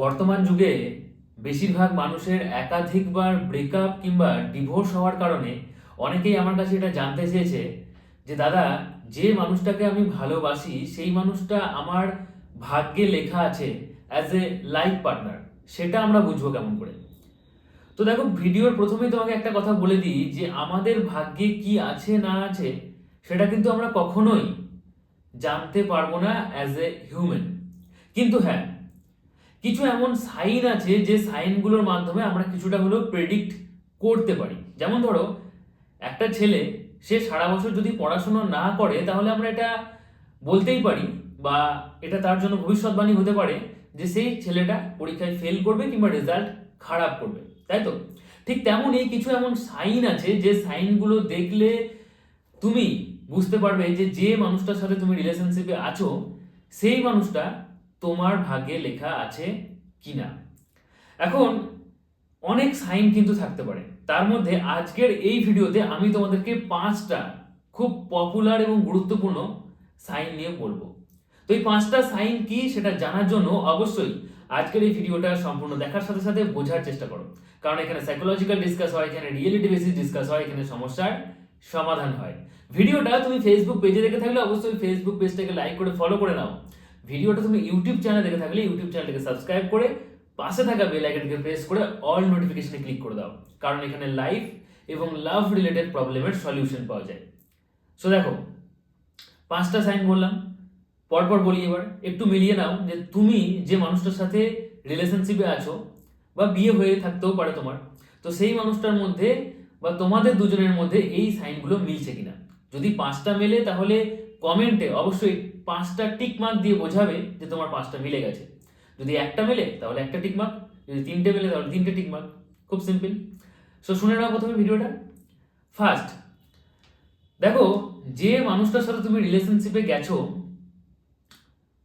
বর্তমান যুগে বেশিরভাগ মানুষের একাধিকবার ব্রেকআপ কিংবা ডিভোর্স হওয়ার কারণে অনেকেই আমার কাছে এটা জানতে চেয়েছে যে, দাদা, যে মানুষটাকে আমি ভালোবাসি, সেই মানুষটা আমার ভাগ্যে লেখা আছে অ্যাজ এ লাইফ পার্টনার সেটা আমরা বুঝব কেমন করে? তো দেখো, ভিডিওর প্রথমেই তোমাকে একটা কথা বলে দিই যে, আমাদের ভাগ্যে কি আছে না আছে, সেটা কিন্তু আমরা কখনোই জানতে পারব না অ্যাজ এ হিউম্যান কিন্তু হ্যাঁ কিছু এমন সাইন আছে যে সাইনগুলোর মাধ্যমে আমরা কিছুটা হলেও প্রেডিক্ট করতে পারি। যেমন ধরো, একটা ছেলে, সে সারা বছর যদি পড়াশোনা না করে, তাহলে আমরা এটা বলতেই পারি বা এটা তার জন্য ভবিষ্যৎবাণী হতে পারে যে সেই ছেলেটা পরীক্ষায় ফেল করবে কিংবা রেজাল্ট খারাপ করবে, তাই তো? ঠিক তেমনই কিছু এমন সাইন আছে যে সাইনগুলো দেখলে তুমি বুঝতে পারবে যে যে মানুষটার সাথে তুমি রিলেশনশিপে আছো, সেই মানুষটা তোমার ভাগ্যে লেখা আছে কিনা? এখন, অনেক সাইন কিন্তু থাকতে পারে। তার মধ্যে আজকের এই ভিডিওতে আমি তোমাদেরকে পাঁচটা খুব পপুলার এবং গুরুত্বপূর্ণ সাইন নিয়ে বলব। তো এই পাঁচটা সাইন কি সেটা জানার জন্য অবশ্যই আজকের এই ভিডিওটা সম্পূর্ণ দেখার সাথে সাথে বোঝার চেষ্টা করো। কারণ এখানে সাইকোলজিক্যাল ডিসকাস হয়, এখানে রিয়েলিটি বেসিস ডিসকাস হয়, এখানে সমস্যার সমাধান হয়। ভিডিওটা তুমি ফেসবুক পেজে দেখে থাকলে অবশ্যই ফেসবুক পেজটাকে লাইক করে ফলো করে নাও। ভিডিওটা তুমি ইউটিউব চ্যানেল দেখে থাকলে ইউটিউব চ্যানেলটাকে সাবস্ক্রাইব করে পাশে থাকা বেল আইকনটিকে প্রেস করে অল নোটিফিকেশনে ক্লিক করে দাও। কারণ এখানে লাইফ এবং লাভ রিলেটেড প্রবলেমের সলিউশন পাওয়া যায়। সো দেখো, পাঁচটা সাইন বললাম, পরপর বলি এবার, একটু মিলিয়ে নাও যে তুমি যে মানুষটার সাথে রিলেশনশিপে আছো বা বিয়ে হয়ে থাকতেও পারে তোমার, তো সেই মানুষটার মধ্যে বা তোমাদের দুজনের মধ্যে এই সাইনগুলো মিলছে কিনা। যদি পাঁচটা মেলে তাহলে কমেন্টে অবশ্যই পাঁচটা টিক মার্ক দিয়ে বোঝাবে যে তোমার পাঁচটা মিলে গেছে। যদি একটা মেলে, তাহলে একটা টিক মার্ক যদি তিনটে মেলে, তাহলে তিনটে টিক মার্ক খুব সিম্পল সো শুনে নাও প্রথমে ভিডিওটা। ফার্স্ট দেখো, যে মানুষটার সাথে তুমি রিলেশনশিপে গেছো,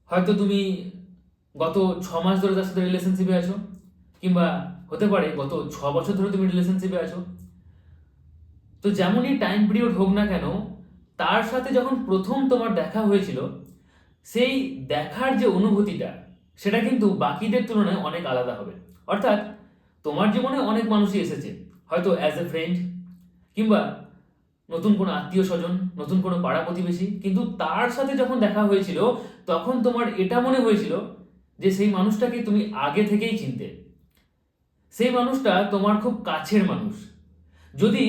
হয়তো তুমি গত ছ মাস ধরে তার সাথে রিলেশনশিপে আছো, কিংবা হতে পারে গত ছ বছর ধরে তুমি রিলেশনশিপে আছো। তো যেমনই টাইম পিরিয়ড হোক না কেন তার সাথে যখন প্রথম তোমার দেখা হয়েছিল, সেই দেখার যে অনুভূতিটা, সেটা কিন্তু বাকিদের তুলনায় অনেক আলাদা হবে। অর্থাৎ, তোমার জীবনে অনেক মানুষই এসেছে। হয়তো অ্যাজ এ ফ্রেন্ড কিংবা নতুন কোনো আত্মীয় স্বজন, নতুন কোনো পাড়া প্রতিবেশী, কিন্তু তার সাথে যখন দেখা হয়েছিল, তখন তোমার এটা মনে হয়েছিল যে সেই মানুষটাকে তুমি আগে থেকেই চিনতে। সেই মানুষটা তোমার খুব কাছের মানুষ। যদি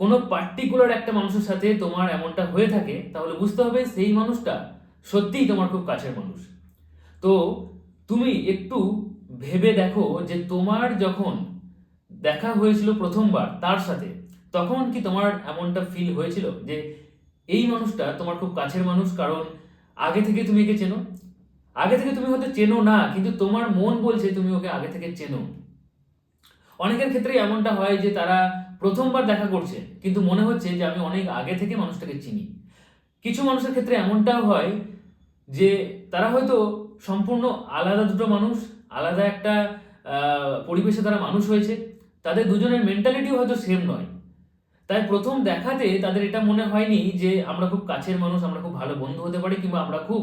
কোনো পার্টিকুলার একটা মানুষের সাথে তোমার এমনটা হয়ে থাকে, তাহলে বুঝতে হবে সেই মানুষটা সত্যিই তোমার খুব কাছের মানুষ। তো তুমি একটু ভেবে দেখো যে তোমার যখন দেখা হয়েছিল প্রথমবার তার সাথে, তখন কি তোমার এমনটা ফিল হয়েছিল যে এই মানুষটা তোমার খুব কাছের মানুষ, কারণ আগে থেকে তুমি একে চেনো? আগে থেকে তুমি হয়তো চেনো না, কিন্তু তোমার মন বলছে তুমি ওকে আগে থেকে চেনো। অনেকের ক্ষেত্রে এমনটা হয় যে তারা প্রথমবার দেখা করছে, কিন্তু মনে হচ্ছে যে আমি অনেক আগে থেকে মানুষটাকে চিনি। কিছু মানুষের ক্ষেত্রে এমনটাও হয় যে তারা হয়তো সম্পূর্ণ আলাদা দুটো মানুষ, আলাদা একটা পরিবেশে তারা মানুষ হয়েছে, তাদের দুজনের মেন্টালিটিও হয়তো সেম নয়। তাই প্রথম দেখাতে তাদের এটা মনে হয়নি যে আমরা খুব কাছের মানুষ, আমরা খুব ভালো বন্ধু হতে পারি কিংবা আমরা খুব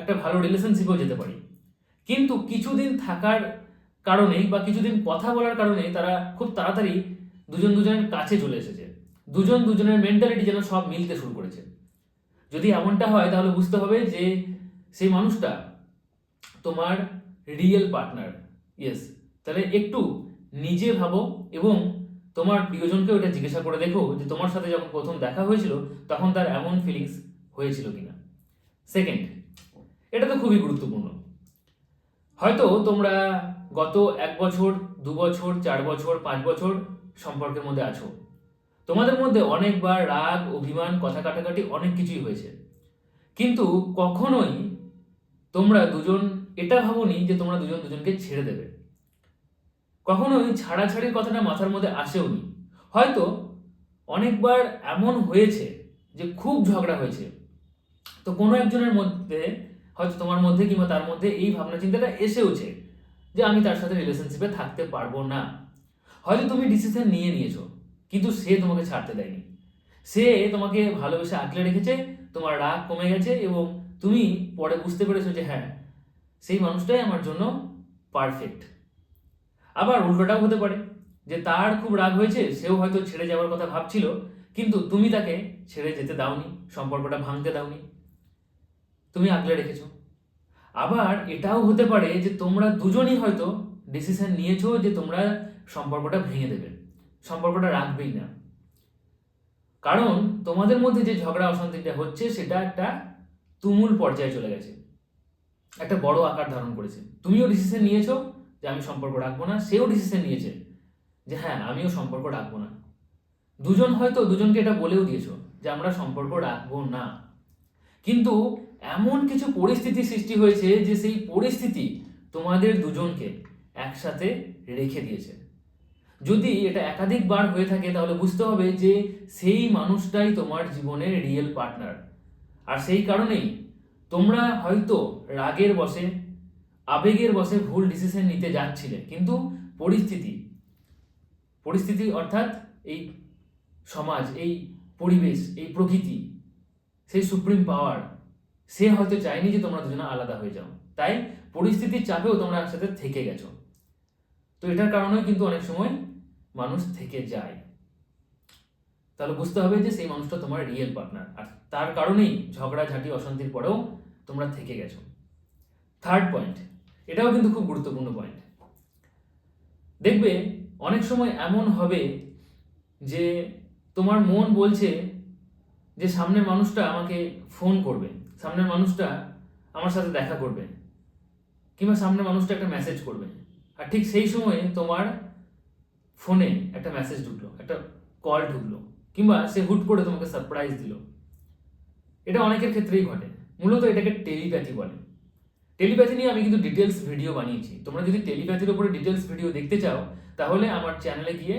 একটা ভালো রিলেশনশিপেও যেতে পারি। কিন্তু কিছুদিন থাকার কারণেই বা কিছুদিন কথা বলার কারণে তারা খুব তাড়াতাড়ি দুজন দুজনের কাছে চলে এসেছে। দুজন দুজনের মেন্টালিটি যেন সব মিলতে শুরু করেছে। যদি এমনটা হয়, তাহলে বুঝতে হবে যে সেই মানুষটা তোমার রিয়েল পার্টনার ইয়েস তাহলে একটু নিজে ভাবো এবং তোমার প্রিয়জনকে ওটা জিজ্ঞাসা করে দেখো যে তোমার সাথে যখন প্রথম দেখা হয়েছিল, তখন তার এমন ফিলিংস হয়েছিল কিনা। সেকেন্ড এটা তো খুবই গুরুত্বপূর্ণ। হয়তো তোমরা গত এক বছর, দু বছর, চার বছর, পাঁচ বছর সম্পর্কের মধ্যে আছো। তোমাদের মধ্যে অনেকবার রাগ, অভিমান, কথা কাটাকাটি অনেক কিছুই হয়েছে। কিন্তু কখনোই তোমরা দুজন, এটা ভাবোনি যে তোমরা দুজন দুজনকে ছেড়ে দেবে। কখনোই ছাড়াছাড়ির কথাটা মাথার মধ্যে আসেওনি। হয়তো অনেকবার এমন হয়েছে যে খুব ঝগড়া হয়েছে। তো কোনো একজনের মধ্যে, হয়তো তোমার মধ্যে কিংবা তার মধ্যে এই ভাবনা চিন্তাটা এসেওছে। যে আমি তার সাথে রিলেশনশিপে থাকতে পারব না। হয়তো তুমি ডিসিশন নিয়ে নিয়েছো, কিন্তু সে তোমাকে ছাড়তে দেয়নি। সে তোমাকে ভালোবেসে আঁকলে রেখেছে, তোমার রাগ কমে গেছে এবং তুমি পরে বুঝতে পেরেছ যে হ্যাঁ সেই মানুষটাই আমার জন্য পারফেক্ট আবার উল্টোটাও হতে পারে, যে তার খুব রাগ হয়েছে, সেও হয়তো ছেড়ে যাওয়ার কথা ভাবছিল, কিন্তু তুমি তাকে ছেড়ে যেতে দাওনি, সম্পর্কটা ভাঙতে দাওনি। তুমি আগলে রেখেছো। আবার এটাও হতে পারে যে তোমরা দুজনই হয়তো ডিসিশন নিয়েছো যে তোমরা সম্পর্কটা ভেঙে দেবে। সম্পর্কটা রাখবেই না। কারণ তোমাদের মধ্যে যে ঝগড়া অশান্তিটা হচ্ছে, সেটা একটা তুমুল পর্যায়ে চলে গেছে। একটা বড় আকার ধারণ করেছে। তুমিও ডিসিশন নিয়েছো যে আমি সম্পর্ক রাখব না, সেও ডিসিশন নিয়েছে যে হ্যাঁ আমিও সম্পর্ক রাখব না। দুজন হয়তো দুজনকে এটা বলেও দিয়েছ যে আমরা সম্পর্ক রাখব না। কিন্তু এমন কিছু পরিস্থিতি সৃষ্টি হয়েছে যে সেই পরিস্থিতি তোমাদের দুজনকে একসাথে রেখে দিয়েছে। যদি এটা একাধিকবার হয়ে থাকে, তাহলে বুঝতে হবে যে সেই মানুষটাই তোমার জীবনের রিয়েল পার্টনার আর সেই কারণেই তোমরা হয়তো রাগের বসে আবেগের বসে ভুল ডিসিশন নিতে যাচ্ছিলে। কিন্তু পরিস্থিতি পরিস্থিতি অর্থাৎ এই সমাজ, এই পরিবেশ, এই প্রকৃতি, সেই সুপ্রিম পাওয়ার সে হয়তো চায়নি যে তোমরা দুজনে আলাদা হয়ে যাও। তাই পরিস্থিতির চাপেও তোমরা একসাথে থেকে গেছো। তো এটার কারণেও কিন্তু অনেক সময় মানুষ থেকে যায়। তাহলে বুঝতে হবে যে সেই মানুষটা তোমার রিয়েল পার্টনার আর তার কারণেই ঝগড়া ঝাঁটি অশান্তির পরেও তোমরা থেকে গেছো। থার্ড পয়েন্ট এটাও কিন্তু খুব গুরুত্বপূর্ণ পয়েন্ট দেখবে, অনেক সময় এমন হবে যে তোমার মন বলছে যে সামনের মানুষটা আমাকে ফোন করবে। সামনের মানুষটা আমার সাথে দেখা করবে, কিংবা সামনের মানুষটা একটা মেসেজ করবে। আর ঠিক সেই সময়ে তোমার ফোনে একটা মেসেজ ঢুকলো, একটা কল ঢুকলো, কিংবা সে হুট করে তোমাকে সারপ্রাইজ দিল। এটা অনেকের ক্ষেত্রেই ঘটে। মূলত এটাকে টেলিপ্যাথি বলে। টেলিপ্যাথি নিয়ে আমি কিন্তু ডিটেলস ভিডিও বানিয়েছি। তোমরা যদি টেলিপ্যাথির উপরে ডিটেলস ভিডিও দেখতে চাও, তাহলে আমার চ্যানেলে গিয়ে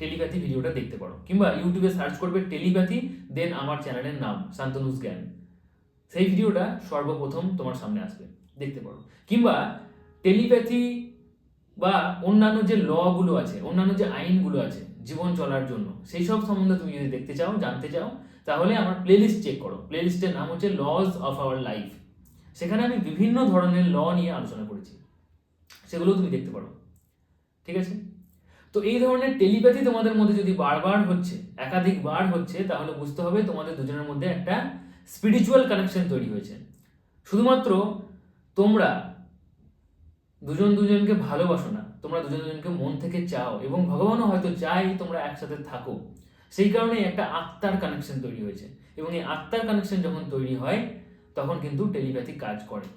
টেলিপ্যাথি ভিডিওটা দেখতে পারো। কিংবা ইউটিউবে সার্চ করবে টেলিপ্যাথি দেন আমার চ্যানেলের নাম শান্তনুস জ্ঞান। সেই ভিডিওটা সর্বপ্রথম তোমার সামনে আসবে, দেখতে পারো। কিংবা টেলিপ্যাথি বা অন্যান্য যে লগুলো আছে, অন্যান্য যে আইনগুলো আছে জীবন চলার জন্য, সেই সব সম্বন্ধে তুমি যদি দেখতে চাও, জানতে চাও, তাহলে আমার প্লেলিস্ট চেক করো। প্লেলিস্টের নাম হচ্ছে লজ অফ আওয়ার লাইফ সেখানে আমি বিভিন্ন ধরনের ল নিয়ে আলোচনা করেছি। সেগুলো তুমি দেখতে পারো। ঠিক আছে? তো এই ধরনের টেলিপ্যাথি তোমাদের মধ্যে যদি বারবার হচ্ছে, একাধিকবার হচ্ছে, তাহলে বুঝতে হবে তোমাদের দুজনের মধ্যে একটা স্পিরিচুয়াল কানেকশন তৈরি হয়েছে। শুধুমাত্র তোমরা দুজন দুজনকে ভালোবাসো না, তোমরা দুজন দুজনকে মন থেকে চাও এবং ভগবানও হয়তো চাই তোমরা একসাথে থাকো। সেই কারণে একটা আত্মার কানেকশন তৈরি হয়েছে এবং এই আত্মার কানেকশন যখন তৈরি হয়, তখন কিন্তু টেলিপ্যাথি কাজ করে।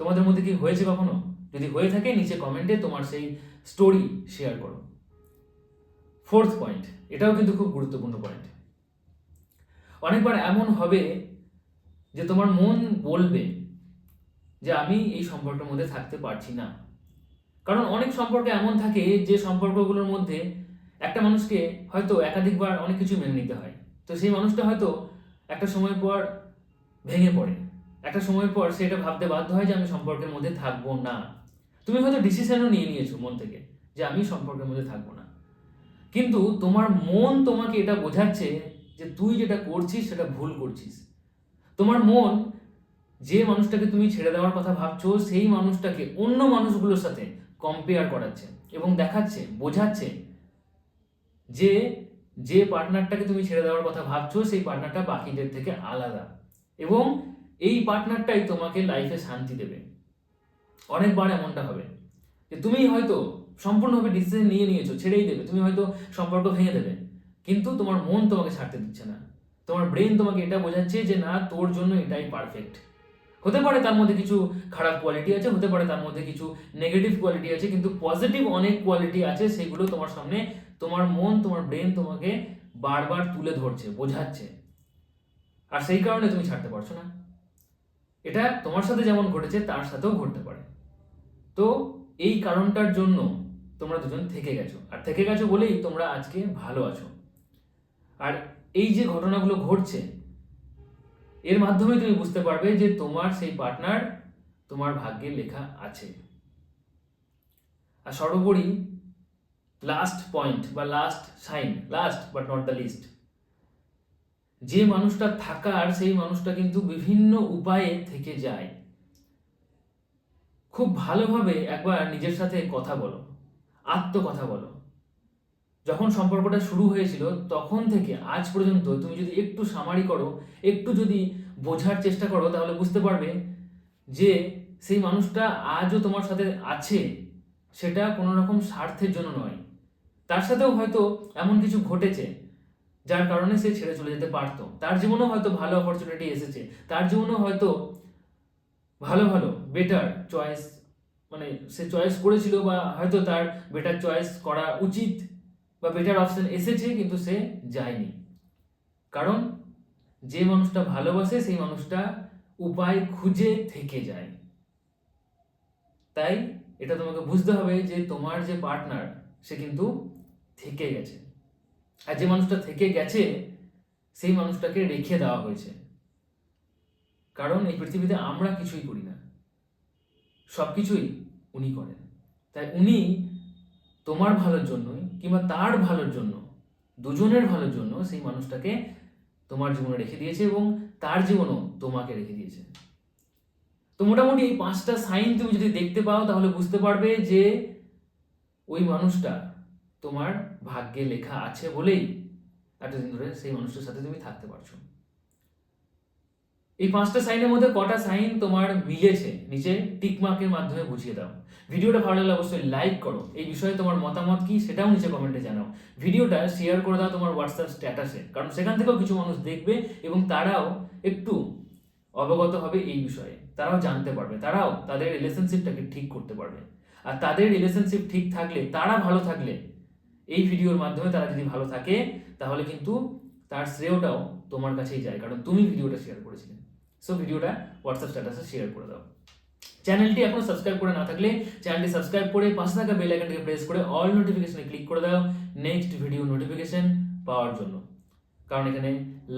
তোমাদের মধ্যে কি হয়েছে কখনো? যদি হয়ে থাকে, নিচে কমেন্টে তোমার সেই স্টোরি শেয়ার করো। ফোর্থ পয়েন্ট এটাও কিন্তু খুব গুরুত্বপূর্ণ পয়েন্ট অনেকবার এমন হবে যে তোমার মন বলবে যে আমি এই সম্পর্কের মধ্যে থাকতে পারছি না। কারণ অনেক সম্পর্ক এমন থাকে যে সম্পর্কগুলোর মধ্যে একটা মানুষকে হয়তো একাধিকবার অনেক কিছু মেনে নিতে হয়। তো সেই মানুষটা হয়তো একটা সময় পর ভেঙে পড়ে। একটা সময় পর সে এটা ভাবতে বাধ্য হয় যে আমি সম্পর্কের মধ্যে থাকব না। তুমি হয়তো ডিসিশনও নিয়ে নিয়েছো মন থেকে যে আমি সম্পর্কের মধ্যে থাকব না। কিন্তু তোমার মন তোমাকে এটা বোঝাচ্ছে যে তুই যেটা করছিস সেটা ভুল করছিস। তোমার মন যে মানুষটাকে তুমি ছেড়ে দেওয়ার কথা ভাবছ, সেই মানুষটাকে অন্য মানুষগুলোর সাথে কম্পেয়ার করাচ্ছে এবং দেখাচ্ছে, বোঝাচ্ছে যে যে পার্টনারটাকে তুমি ছেড়ে দেওয়ার কথা ভাবছ, সেই পার্টনারটা বাকিদের থেকে আলাদা এবং এই পার্টনারটাই তোমাকে লাইফে শান্তি দেবে। অনেকবার এমনটা হবে যে, তুমি হয়তো সম্পূর্ণভাবে ডিসিশন নিয়ে নিয়েছো, ছেড়েই দেবে, তুমি হয়তো সম্পর্ক ভেঙে দেবে, কিন্তু তোমার মন তোমাকে ছাড়তে দিচ্ছে না। তোমার ব্রেন তোমাকে এটা বোঝাচ্ছে যে না, তোর জন্য এটাই পারফেক্ট হতে পারে তার মধ্যে কিছু খারাপ কোয়ালিটি আছে, হতে পারে তার মধ্যে কিছু নেগেটিভ কোয়ালিটি আছে, কিন্তু পজিটিভ অনেক কোয়ালিটি আছে, সেগুলো তোমার সামনে তোমার মন, তোমার ব্রেন তোমাকে বারবার তুলে ধরছে, বোঝাচ্ছে। আর সেই কারণে তুমি ছাড়তে পারছ না। এটা তোমার সাথে যেমন ঘটেছে, তার সাথেও ঘটতে পারে। তো এই কারণটার জন্য তোমরা দুজন থেকে গেছো। আর থেকে গেছো বলেই তোমরা আজকে ভালো আছো। আর এই যে ঘটনাগুলো ঘটছে, এর মাধ্যমে তুমি বুঝতে পারবে যে তোমার সেই পার্টনার তোমার ভাগ্যে লেখা আছে। আর সর্বোপরি লাস্ট পয়েন্ট বা last sign last but not the least যে মানুষটা থাকার সেই মানুষটা কিন্তু বিভিন্ন উপায়ে থেকে যায়। খুব ভালোভাবে একবার নিজের সাথে কথা বলো, আত্মকথা বলো। যখন সম্পর্কটা শুরু হয়েছিল, তখন থেকে আজ পর্যন্ত তুমি যদি একটু সামারি করো, একটু যদি বোঝার চেষ্টা করো, তাহলে বুঝতে পারবে যে সেই মানুষটা আজও তোমার সাথে আছে। সেটা কোনো রকম স্বার্থের জন্য নয়। তার সাথেও হয়তো এমন কিছু ঘটেছে, যার কারণে সে ছেড়ে চলে যেতে পারতো। তার জীবনেও হয়তো ভালো অপরচুনিটি এসেছে। তার জীবনেও হয়তো ভালো ভালো বেটার চয়েস মানে সে চয়েস করেছিল বা হয়তো তার বেটার চয়েস করা উচিত। বা বেটার অপশন এসেছে কিন্তু সে যায়নি। কারণ যে মানুষটা ভালোবাসে সেই মানুষটা উপায় খুঁজে থেকে যায়। তাই এটা তোমাকে বুঝতে হবে যে তোমার যে পার্টনার সে কিন্তু থেকে গেছে। আর যে মানুষটা থেকে গেছে, সেই মানুষটাকে রেখে দেওয়া হয়েছে। কারণ এই পৃথিবীতে আমরা কিছুই করি না। সব কিছুই উনি করেন। তাই উনি তোমার ভালোর জন্যই কিংবা তার ভালোর জন্য, দুজনের ভালোর জন্য সেই মানুষটাকে তোমার জীবনে রেখে দিয়েছে এবং তার জীবনও তোমাকে রেখে দিয়েছে। তো মোটামুটি এই পাঁচটা সাইন তুমি যদি দেখতে পাও, তাহলে বুঝতে পারবে যে ওই মানুষটা তোমার ভাগ্যে লেখা আছে বলেই এতদিন ধরে সেই মানুষটার সাথে তুমি থাকতে পারছ। এই পাঁচটা সাইনের মধ্যে কটা সাইন তোমার মিলেছে? নিচে টিক মার্কের মাধ্যমে বুঝিয়ে দাও। ভিডিওটা ভালো লাগলে অবশ্যই লাইক করো। এই বিষয়ে তোমার মতামত কি সেটাও নিচে কমেন্টে জানাও। ভিডিওটা শেয়ার করে দাও তোমার হোয়াটসঅ্যাপ স্ট্যাটাসে কারণ সেখান থেকেও কিছু মানুষ দেখবে এবং তারাও একটু অবগত হবে এই বিষয়ে। তারাও জানতে পারবে। তারাও তাদের রিলেশনশিপটাকে ঠিক করতে পারবে। আর তাদের রিলেশনশিপ ঠিক থাকলে, তারা ভালো থাকলে, এই ভিডিওর মাধ্যমে তারা যদি ভালো থাকে, তাহলে কিন্তু তার শ্রেয়টাও তোমার কাছেই যায়। কারণ তুমি ভিডিওটা শেয়ার করেছিলে। সো ভিডিওটা হোয়াটসঅ্যাপ স্ট্যাটাসে শেয়ার করে দাও। চ্যানেলটি এখনও সাবস্ক্রাইব করে না থাকলে চ্যানেলটি সাবস্ক্রাইব করে পাশে থাকা বেল আইকনটিকে প্রেস করে অল নোটিফিকেশনে ক্লিক করে দাও। নেক্সট ভিডিও নোটিফিকেশন পাওয়ার জন্য। কারণ এখানে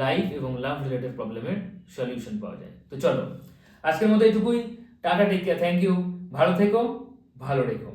লাইফ এবং লাভ রিলেটেড প্রবলেমের সলিউশন পাওয়া যায়। তো চলো, আজকের মতো এইটুকুই। Tata take care thank you ভালো থেকো, ভালো রেখো।